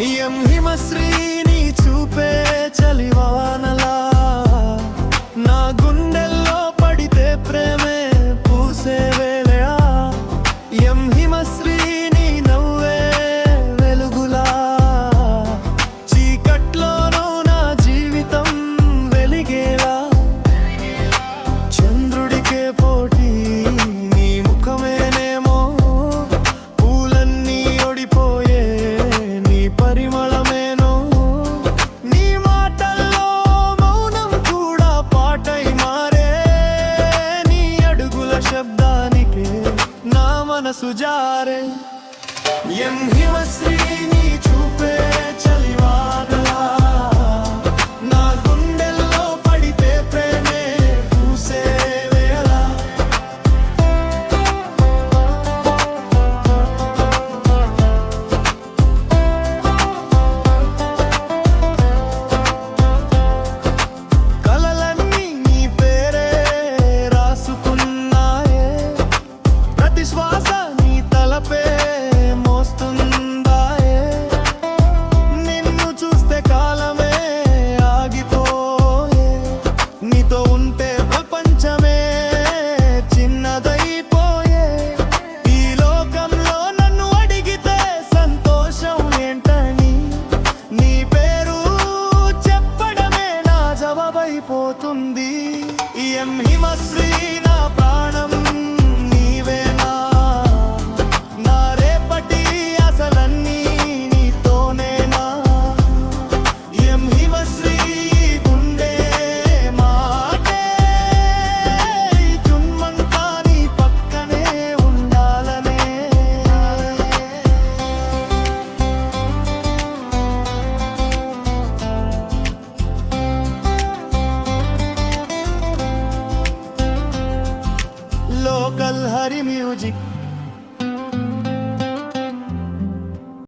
ఇయం హిమశ్రీని చూపే చలివా మనసు జారే ఎం హిమశ్రీని తలపే మోస్తుందాయే. నిన్ను చూస్తే కాలమే ఆగిపోయే. నీతో ఉంటే ప్రపంచమే చిన్నదైపోయే. ఈ లోకంలో నన్ను అడిగితే సంతోషం ఏంటని నీ పేరు చెప్పడమే నా జవాబైపోతుంది. ఎం హిమశ్రీ Música